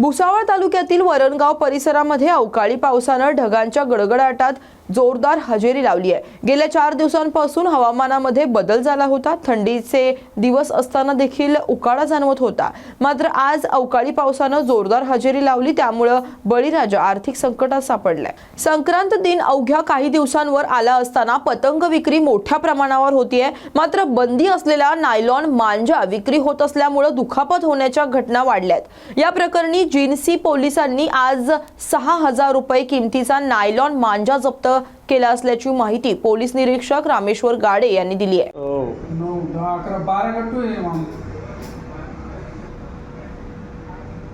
भुसावळ तालुक्यातील वरणगाव परिसरामध्ये अवकाळी पावसानं ढगांच्या गडगडाटात जोरदार हजेरी लावली आहे. गेल्या चार दिवसांपासून हवामानामध्ये बदल झाला होता. थंडीचे दिवस असताना देखील उकाडा जाणवत होता. मात्र आज अवकाळी पावसानं जोरदार हजेरी लावली. त्यामुळं बळीराजा आर्थिक संकटात सापडलाय. संक्रांत दिन अवघ्या काही दिवसांवर आला असताना पतंग विक्री मोठ्या प्रमाणावर होतीये. मात्र बंदी असलेल्या नायलॉन मांजा विक्री होत असल्यामुळं दुखापत होण्याच्या घटना वाढल्यात. या प्रकरणी जिन्सी पोलिसांनी आज सहा हजार रुपये किमतीचा नायलॉन मांजा जप्त केला असल्याची माहिती पोलीस निरीक्षक रामेश्वर गाडे यांनी दिली आहे. हो. नऊ दहा अकरा बारा गट्टू आहे मामा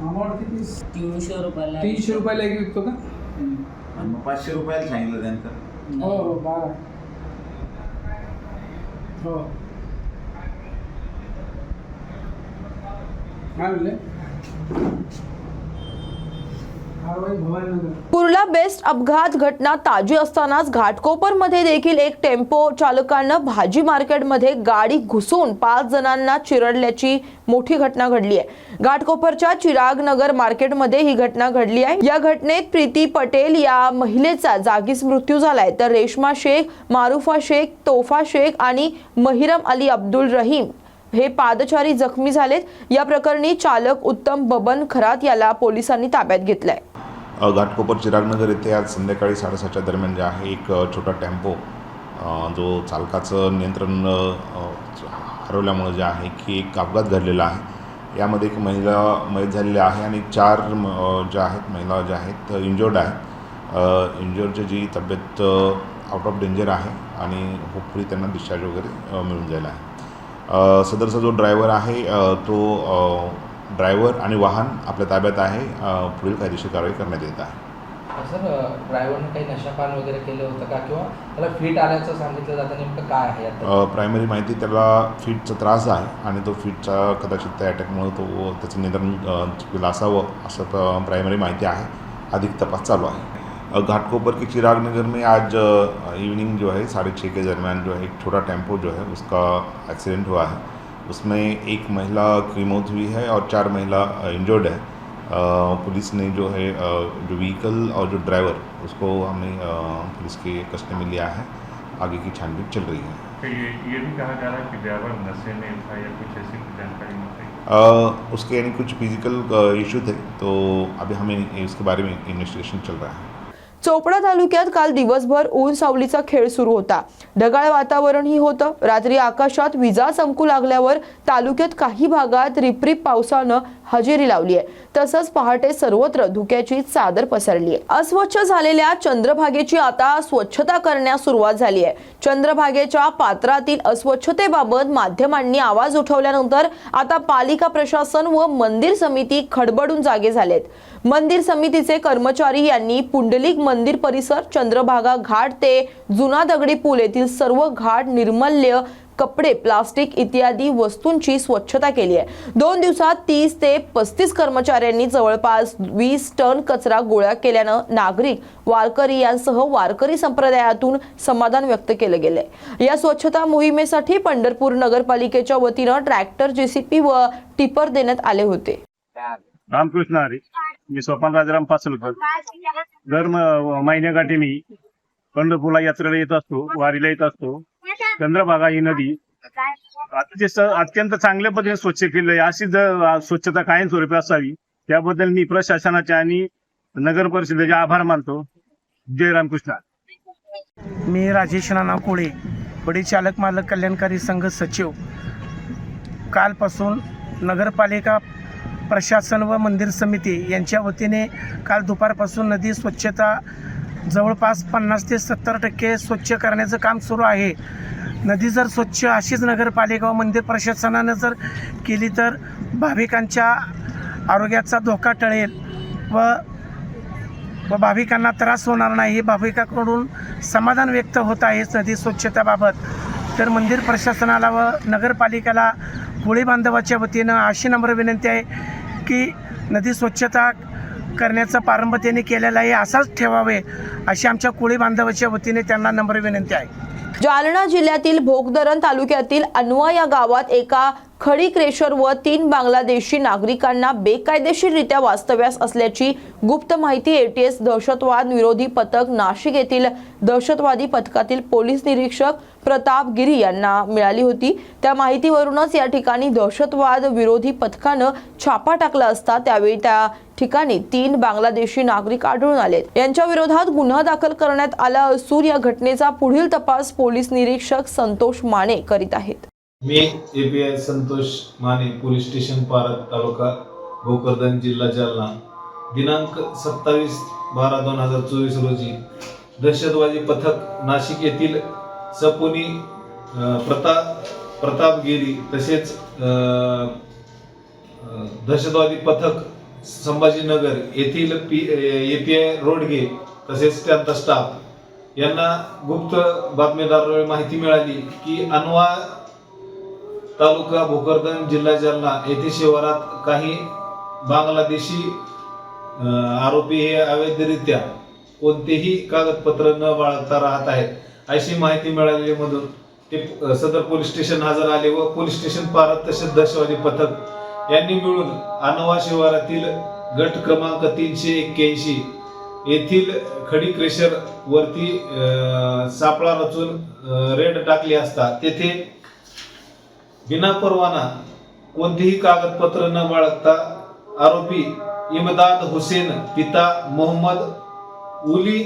अमाऊंट किती? तीनशे रुपयाला तीनशे रुपयाला एक विकतो का? आणि मग पाचशे रुपयाला सांगितलं त्यांचं. हो हो बारा. हो. काय म्हणले? कुर्ला बेस्ट अपघात घटना ताजी असतानाच घाटकोपरमध्ये देखील एक टेम्पो चालकानं भाजी मार्केटमध्ये गाडी घुसून पाच जणांना चिरडल्याची मोठी घटना घडली आहे. घाटकोपरच्या चिराग नगर मार्केटमध्ये ही घटना घडली आहे. या घटनेत प्रीती पटेल या महिलेचा जागीच मृत्यू झालाय. तर रेश्मा शेख मारुफा शेख तोफा शेख आणि महिरम अली अब्दुल रहीम हे पादचारी जखमी झालेत. या प्रकरणी चालक उत्तम बबन खरात याला पोलिसांनी ताब्यात घेतलंय. घाटकोपर चिरागनगर येथे आज संध्याकाळी साडेसातच्या दरम्यान जे आहे एक छोटा टेम्पो जो चालकाचं नियंत्रण हरवल्यामुळं हरवल्यामुळे जे आहे की एक अपघात घडलेला आहे. यामध्ये एक महिला मयत झालेली आहे आणि चार म- ज्या आहेत महिला ज्या आहेत इंजर्ड आहेत. इंजर्डची जी तब्येत आउट ऑफ डेंजर आहे आणि होपफुली त्यांना डिस्चार्ज वगैरे मिळून जायला आहे. सदरचा जो ड्रायव्हर आहे तो ड्रायव्हर आणि वाहन आपल्या ताब्यात आहे पुढील कायदेशीर कारवाई करण्यात येत आहे. सर ड्रायव्हरने काही नशापान वगैरे केलं होतं का? किंवा त्याला फिट आल्याचं सांगितलं जातं नेमकं काय आहे प्रायमरी माहिती त्याला फीटचा त्रास आहे आणि तो फीटचा कदाचित त्या अटॅकमुळे तो त्याचं निधन अ, चुकलेलं असावं असं प्रायमरी माहिती आहे. अधिक तपास चालू आहे. घाटकोपर के चिराग नगर में आज इवनिंग जो है साढ़े छः के दरमियान जो है एक छोटा टेम्पो जो है उसका एक्सीडेंट हुआ है. उसमें एक महिला की मौत हुई है और चार महिला इंजर्ड है। पुलिस ने जो है जो व्हीकल और जो ड्राइवर उसको हमने पुलिस के कस्टडी में लिया है। आगे की छानबीन चल रही है। तो ये ये भी कहा जा रहा है कि ड्राइवर नशे में था या कुछ ऐसी जानकारी उसके यानी कुछ फ़िज़िकल इशू थे तो अभी हमें इसके बारे में इन्वेस्टिगेशन चल रहा है। चोपडा तालुक्यात काल दिवसभर ऊन सावलीचा खेळ सुरू होता. ढगाळ वातावरणही होतं. रात्री आकाशात विजा चमकू लागल्यावर तालुक्यात काही भागात रिपरिप पावसानं हजेरी लावली आहे. तसंच पहाटे सर्वत्र धुक्याची चादर पसरली आहे. अस्वच्छ झालेल्या चंद्रभागेची आता स्वच्छता करण्यास सुरुवात झाली आहे. चंद्रभागेच्या पात्रातील अस्वच्छतेबाबत माध्यमांनी आवाज उठवल्यानंतर आता पालिका प्रशासन व मंदिर समिती खडबडून जागे झालेत. मंदिर समितीचे कर्मचारी यांनी पुंडलिक मंदिर परिसर चंद्रभागा घाट ते जुना दगडी पूल येथील सर्व घाट निर्मल्य कपडे प्लास्टिक इत्यादी वस्तूंची स्वच्छता केली आहे. दोन दिवसात तीस ते पस्तीस कर्मचाऱ्यांनी जवळपास वीस टन कचरा गोळा केल्यानं नागरिक वारकरी यांसह वारकरी संप्रदायातून समाधान व्यक्त केलं गेलंय. या स्वच्छता मोहिमेसाठी पंढरपूर नगरपालिकेच्या वतीनं ट्रॅक्टर जेसीपी व टिपर देण्यात आले होते. रामकृष्ण हरी. मी सोपान राजाराम पासलकर दर महिन्याकाठी मी पंढरपूरला यात्रेला येत असतो वारीला येत असतो. चंद्रभागा ही नदी. अत्यंत चांगल्या पद्धतीने स्वच्छ केली आहे. अशी जर स्वच्छता कायमस्वरूपी असावी त्याबद्दल मी प्रशासनाचे आणि नगर परिषदेचे आभार मानतो. जय रामकृष्ण. मी राजेश नाना कोळे बडी चालक मालक कल्याणकारी संघ सचिव. कालपासून नगरपालिका प्रशासन व मंदिर समिती यांच्या वतीने काल दुपारपासून नदी स्वच्छता जवळपास पन्नास ते सत्तर टक्के स्वच्छ करण्याचं काम सुरू आहे. नदी जर स्वच्छ अशीच नगरपालिका व मंदिर प्रशासनानं जर केली तर भाविकांच्या आरोग्याचा धोका टळेल व व भाविकांना त्रास होणार नाही हे भाविकाकडून समाधान व्यक्त होत आहे नदी स्वच्छतेबाबत. तर मंदिर प्रशासनाला व नगरपालिकेला कोळी बांधवाच्या वतीनं अशी नम्र विनंती आहे की नदी स्वच्छता करण्याचा प्रारंभ त्यांनी केलेला आहे असाच ठेवावे अशी आमच्या कोळी बांधवाच्या वतीने त्यांना नम्र विनंती आहे. जालना जिल्ह्यातील भोगदरण तालुक्यातील अनवा या गावात एका खडीक्रेशर व तीन बांगलादेशी नागरिकांना बेकायदेशीररित्या वास्तव्यास असल्याची गुप्त माहिती एटीएस दहशतवाद विरोधी पथक नाशिक येथील दहशतवादी पथकातील पोलीस निरीक्षक प्रताप गिरी यांना मिळाली होती. त्या माहितीवरूनच या ठिकाणी दहशतवाद विरोधी पथकानं छापा टाकला असता त्यावेळी त्या ठिकाणी तीन बांगलादेशी नागरिक आढळून आले यांच्या विरोधात गुन्हा दाखल करण्यात आला असून या घटनेचा पुढील तपास पोलीस निरीक्षक संतोष माने करीत आहेत. मी API Santosh Mane police station Parat taluka Bhokardan जिल्हा जालना. दिनांक सत्तावीस बारा दोन हजार चोवीस रोजी दहशतवादी पथक नाशिक येथील सपुनी प्रताप प्रतापगिरी तसेच दहशतवादी पथक संभाजीनगर येथील P A P I Rodge तसेच त्यांचा स्टाफ यांना गुप्त बातमीदारामुळे माहिती मिळाली की अनवा तालुका भोकरदन जिल्हा जालना येथे शिवारात काही बांगलादेशी आरोपी हे अवैधरित्या कोणतेही कागदपत्र न बाळगता राहत आहेत. अशी माहिती मिळालेली ते सदर पोलीस स्टेशन हजर आले व पोलीस स्टेशन पारत तसेच दहशतवादी पथक यांनी मिळून अनवा शिवारातील गट क्रमांक तीनशे एक्क्याऐंशी येथील खडी क्रेशर वरती सापळा रचून रेड टाकली असता. तेथे बिना परवाना कोणतेही कागदपत्र न बाळगता आरोपी इमदाद हुसेन पिता मोहम्मद उली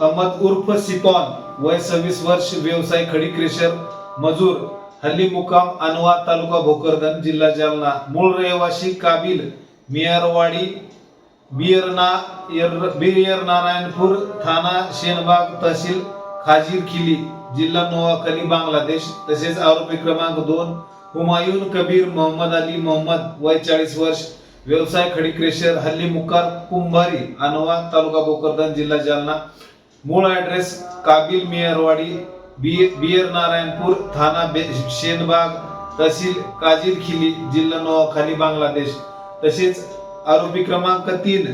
अहमद उर्फ सिपॉन वय सव्वीस वर्ष व्यवसाय खडी क्रेशर मजूर हल्ली मुकाम अनवा तालुका भोकरदन जिल्हा जालना. मूळ रहिवासी काबिल मियरवाडी बियरना यर- बियर नारायणपूर थाना शेनबाग तहसील खाजीर खिली जिल्हा नोवाखली बांगलादेश तसेच आरोपी क्रमांक दोन हुमायून कबीर मोहम्मद अली मोहम्मद वय चाळीस वर्ष व्यवसाय खडी क्रेशर हल्ली मुकार कुंभारी अनवा तालुका भोकरदन जिल्हा जालना. मूळ ऍड्रेस काबिल मियरवाडी बीर नारायणपूर थाना शेनबाग तहसील काजीर खिली जिल्हा नोआखाली बांगलादेश. तसेच आरोपी क्रमांक तीन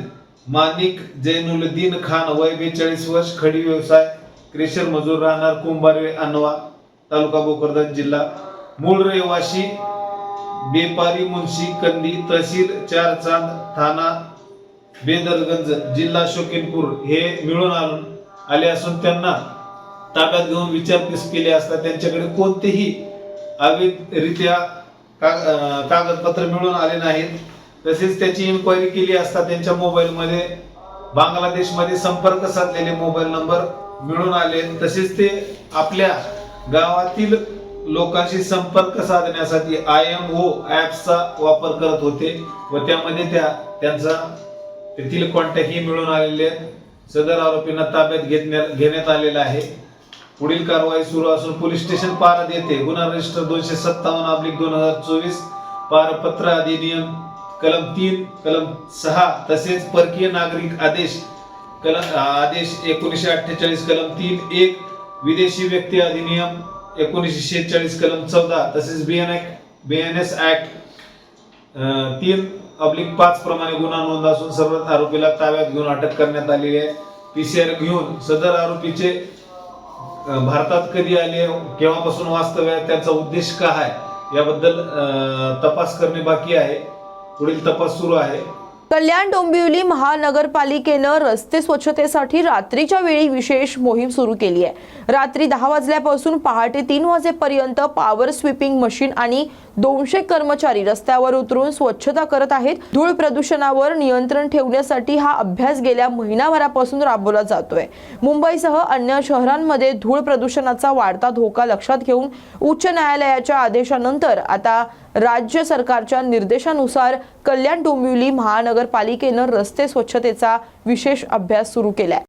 मानिक जैनुलद्दीन खान वय बेचाळीस वर्ष खडी व्यवसाय क्रेशर मजूर राहणार कुंभारवे अनवा तालुका भोकरदन जिल्हा. मूळ रहिवासी बेपारी मुन्शी कंदी तहसील चार चांद थाना बेदरगंज जिल्हा शोकीनपूर. हे मिळून आणून आले असून त्यांना ताब्यात घेऊन विचारपूस केली असता त्यांच्याकडे कोणतेही अवैधरित्या कागदपत्र मिळून आले नाहीत. तसेच त्याची इन्क्वायरी केली असता त्यांच्या मोबाईलमध्ये बांगलादेशमध्ये संपर्क साधलेले मोबाईल नंबर मिळून आले. तसेच ते आपल्या गावातील लोकांशी संपर्क साधण्यासाठी आय एम ओ ॲप्सचा वापर करत होते व त्यामध्ये त्या त्यांचा तेथील कॉन्टॅक्टही मिळून आलेले आहेत. सदर आरोपींना ताब्यात घेतण्या घेण्यात आलेला आहे. पुढील कारवाई सुरू असून पोलीस स्टेशन पारद येथे गुन्हा रजिस्टर दोनशे सत्तावन्न अब्लिक दोन हजार चोवीस पारपत्र अधिनियम कलम तीन कलम सहा तसेच परकीय नागरिक आदेश कलम आदेश एकोणीसशे अठ्ठेचाळीस कलम तीन एक विदेशी व्यक्ती अधिनियम एकोणीसशे शेहेचाळीस कलम चौदा तसेच B N B N S act तीन अब्लिक पाच प्रमाणे गुन्हा नोंद असून सर्व आरोपीला ताब्यात घेऊन अटक करण्यात आलेली आहे. पीसीआर घेऊन सदर आरोपीचे भारतात कधी आले केव्हापासून वास्तव्य आहे त्यांचा उद्देश काय याबद्दल तपास करणे बाकी आहे. पुढील तपास सुरू आहे. कल्याण डोंबिवली महानगरपालिकेनं रस्ते स्वच्छतेसाठी रात्रीच्या वेळी विशेष मोहीम सुरू केली आहे. रात्री दहा वाजल्यापासून पहाटे तीन वाजेपर्यंत पॉवर स्वीपिंग मशीन आणि दोनशे कर्मचारी रस्त्यावर उतरून स्वच्छता करत आहेत. धूळ प्रदूषणावर नियंत्रण ठेवण्यासाठी हा अभ्यास गेल्या महिनाभरापासून राबवला जातोय. मुंबईसह अन्य शहरांमध्ये धूळ प्रदूषणाचा वाढता धोका लक्षात घेऊन उच्च न्यायालयाच्या आदेशानंतर आता राज्य सरकारच्या निर्देशानुसार कल्याण डोंबिवली महानगरपालिकेनं रस्ते स्वच्छतेचा विशेष अभ्यास सुरू केलाय.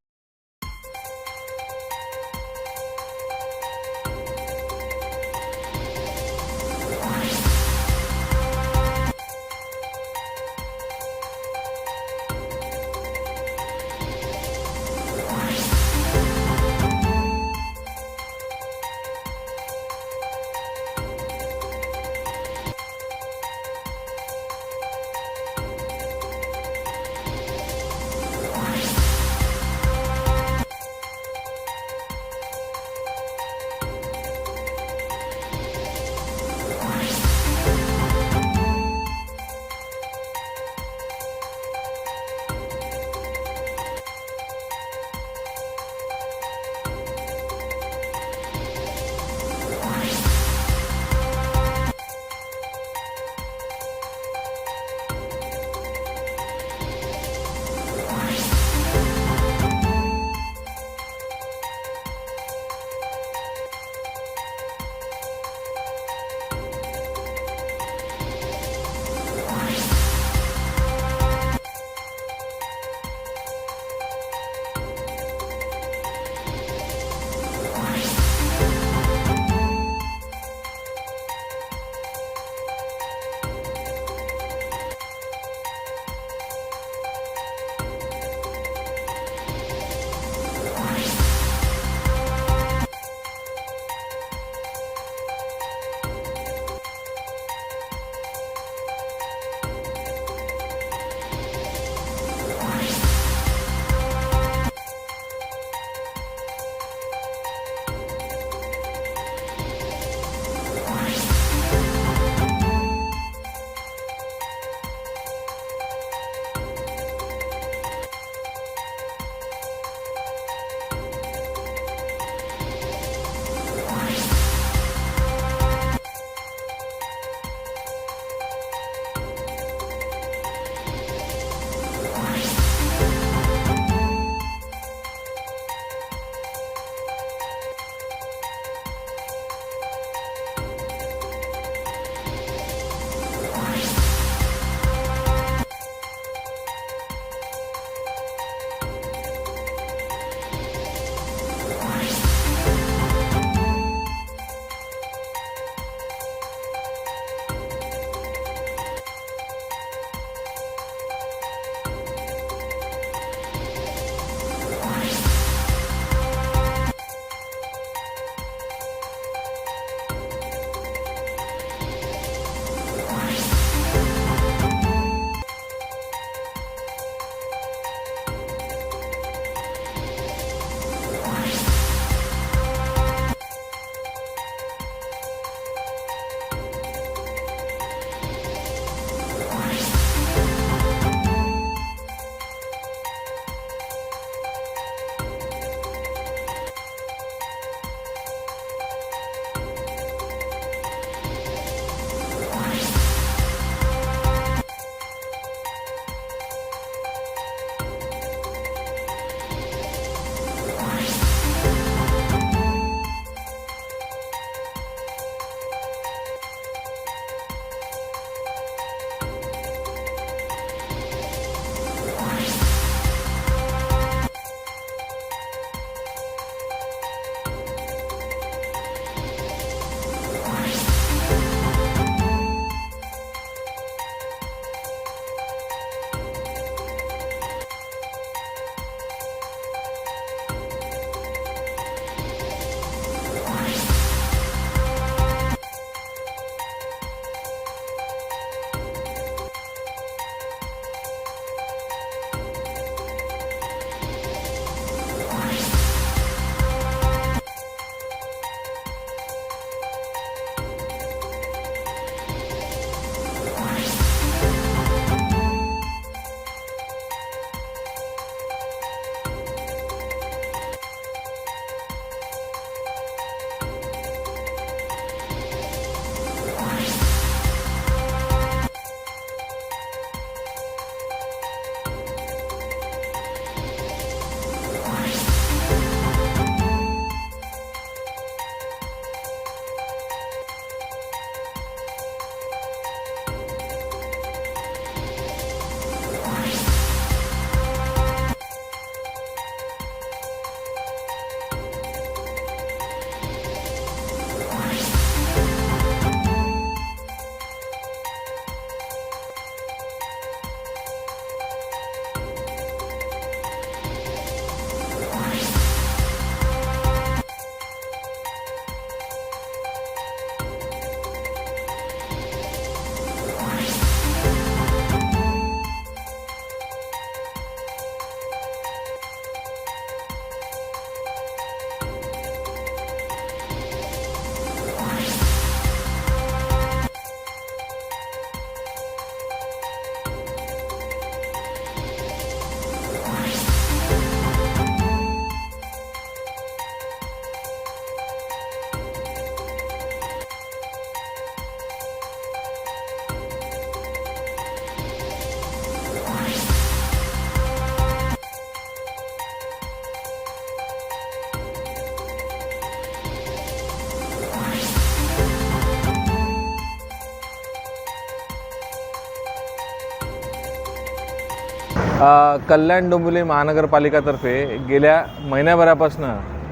कल्याण डोंबिवली महानगरपालिकातर्फे गेल्या महिन्याभरापासून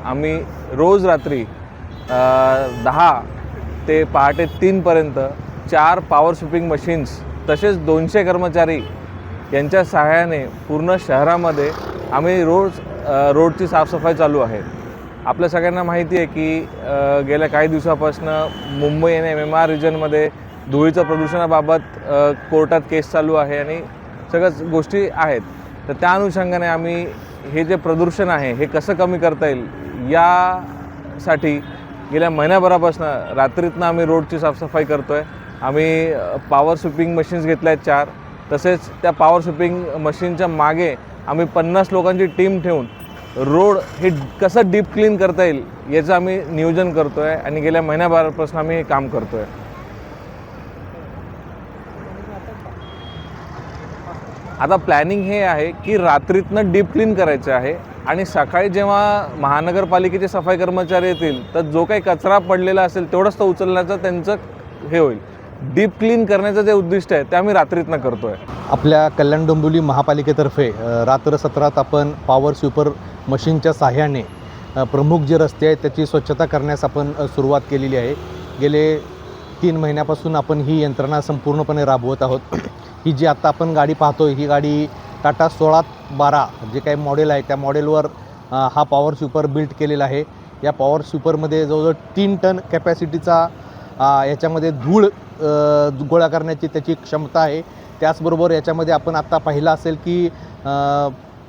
आम्ही रोज रात्री दहा ते पहाटे तीनपर्यंत चार पॉवर स्विपिंग मशीन्स तसेच दोनशे कर्मचारी यांच्या सहाय्याने पूर्ण शहरामध्ये आम्ही रोज रोडची साफसफाई चालू आहे. आपल्या सगळ्यांना माहिती आहे की गेल्या काही दिवसापासून मुंबई आणि एम एम आर रिजनमध्ये धुळीचं प्रदूषणाबाबत कोर्टात केस चालू आहे आणि सगळ्याच गोष्टी आहेत. तर त्या अनुषंगाने आम्ही हे जे प्रदूषण आहे हे कसं कमी करता येईल यासाठी गेल्या महिन्याभरापासून रात्रीतनं आम्ही रोडची साफसफाई करतो आहे आम्ही पॉवर स्विपिंग मशीन्स घेतल्या आहेत चार. तसेच त्या पॉवर स्विपिंग मशीनच्या मागे आम्ही पन्नास लोकांची टीम ठेवून रोड हे कसं डीप क्लीन करता येईल याचं आम्ही नियोजन करतो आहे आणि गेल्या महिन्याभरापासून आम्ही हे काम करतो आहे आता प्लॅनिंग हे आहे की रात्रीतनं डीप क्लीन करायचं आहे आणि सकाळी जेव्हा महानगरपालिकेचे सफाई कर्मचारी येतील तर जो काही कचरा पडलेला असेल तेवढंच तो उचलण्याचं त्यांचं हे होईल. डीप क्लीन करण्याचं जे उद्दिष्ट आहे ते आम्ही रात्रीतनं करतो आहे आपल्या कल्याण डोंबिवली महापालिकेतर्फे रात्र सत्रात आपण पॉवर स्वीपर मशीनच्या साह्याने प्रमुख जे रस्ते आहेत त्याची स्वच्छता करण्यास आपण सुरुवात केलेली आहे. गेले तीन महिन्यापासून आपण ही यंत्रणा संपूर्णपणे राबवत आहोत. ही जी आत्ता आपण गाडी पाहतोय ही गाडी टाटा सोळा बारा जे काही मॉडेल आहे त्या मॉडेलवर हा पॉवर स्वीपर बिल्ट केलेला आहे. या पॉवर स्वीपरमध्ये जवळजवळ तीन टन कॅपॅसिटीचा याच्यामध्ये धूळ गोळा करण्याची त्याची क्षमता आहे. त्याचबरोबर याच्यामध्ये आपण आत्ता पाहिलं असेल की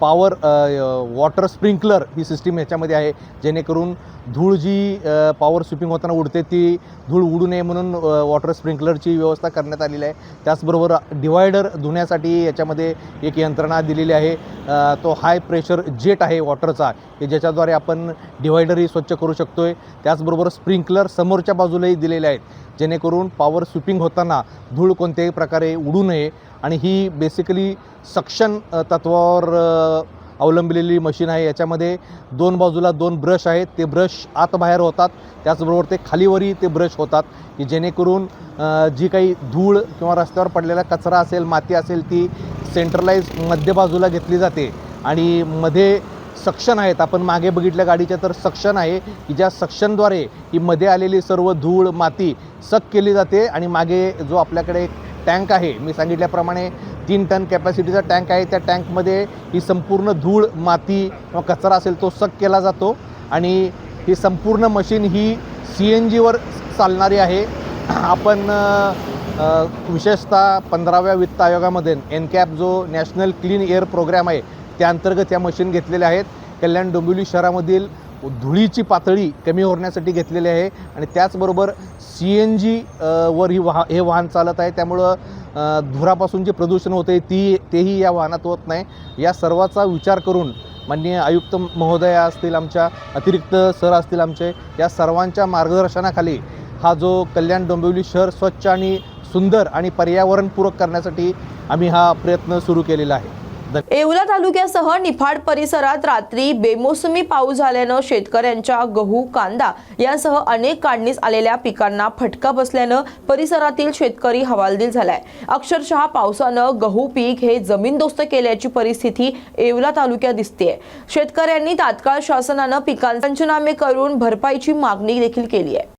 पॉवर वॉटर स्प्रिंकलर ही सिस्टीम ह्याच्यामध्ये आहे. जेणेकरून धूळ जी पॉवर स्विपिंग होताना उडते ती धूळ उडू नये म्हणून वॉटर स्प्रिंकलरची व्यवस्था करण्यात आलेली आहे. त्याचबरोबर डिवायडर धुण्यासाठी याच्यामध्ये एक यंत्रणा दिलेली आहे. तो हाय प्रेशर जेट आहे वॉटरचा की ज्याच्याद्वारे आपण डिवायडरही स्वच्छ करू शकतो आहे त्याचबरोबर स्प्रिंकलर समोरच्या बाजूलाही दिलेले आहेत. जेणेकरून पॉवर स्विपिंग होताना धूळ कोणत्याही प्रकारे उडू नये. आणि ही बेसिकली सक्शन तत्वावर अवलंबलेली मशीन आहे. याच्यामध्ये दोन बाजूला दोन ब्रश आहेत. ते ब्रश आत बाहेर होतात. त्याचबरोबर ते खालीवरही ते ब्रश होतात. की जेणेकरून जी काही धूळ किंवा रस्त्यावर पडलेला कचरा असेल माती असेल ती सेंट्रलाइज मध्य बाजूला घेतली जाते. आणि मध्ये सक्शन आहेत. आपण मागे बघितल्या गाडीच्या तर सक्शन आहे की ज्या सक्शनद्वारे ही मध्ये आलेली सर्व धूळ माती सक केली जाते. आणि मागे जो आपल्याकडे टँक आहे. मी सांगितल्याप्रमाणे तीन टन कॅपॅसिटीचा टँक आहे. त्या टँकमध्ये ही संपूर्ण धूळ माती किंवा कचरा असेल तो सक केला जातो आणि ही संपूर्ण मशीन ही सी एन जीवर चालणारी आहे. आपण विशेषतः पंधराव्या वित्त आयोगामध्ये एन कॅप जो नॅशनल क्लीन एअर प्रोग्राम आहे त्या अंतर्गत या मशीन घेतलेल्या आहेत. कल्याण डोंबिवली शहरामधील धुळीची पातळी कमी होण्यासाठी घेतलेली आहे आणि त्याचबरोबर सी एन जी वर ही वाह हे वाहन चालत आहे. त्यामुळं धुरापासून जे प्रदूषण होते ती तेही या वाहनात होत नाही. या सर्वाचा विचार करून माननीय आयुक्त महोदया असतील आमच्या अतिरिक्त सर असतील आमचे या सर्वांच्या मार्गदर्शनाखाली हा जो कल्याण डोंबिवली शहर स्वच्छ आणि सुंदर आणि पर्यावरणपूरक करण्यासाठी आम्ही हा प्रयत्न सुरू केलेला आहे. येवला तालुक्यासह निफाड परिसरात रात्री बेमोसमी पाऊस झाल्यानं शेतकऱ्यांच्या गहू कांदा यासह अनेक काढणीस आलेल्या पिकांना फटका बसल्यानं परिसरातील शेतकरी हवालदिल झालाय. अक्षरशः पावसानं गहू पीक हे जमीनदोस्त केल्याची परिस्थिती येवला तालुक्यात दिसतेय. शेतकऱ्यांनी तात्काळ शासनानं पिकांचे पंचनामे करून भरपाईची मागणी देखील केली आहे.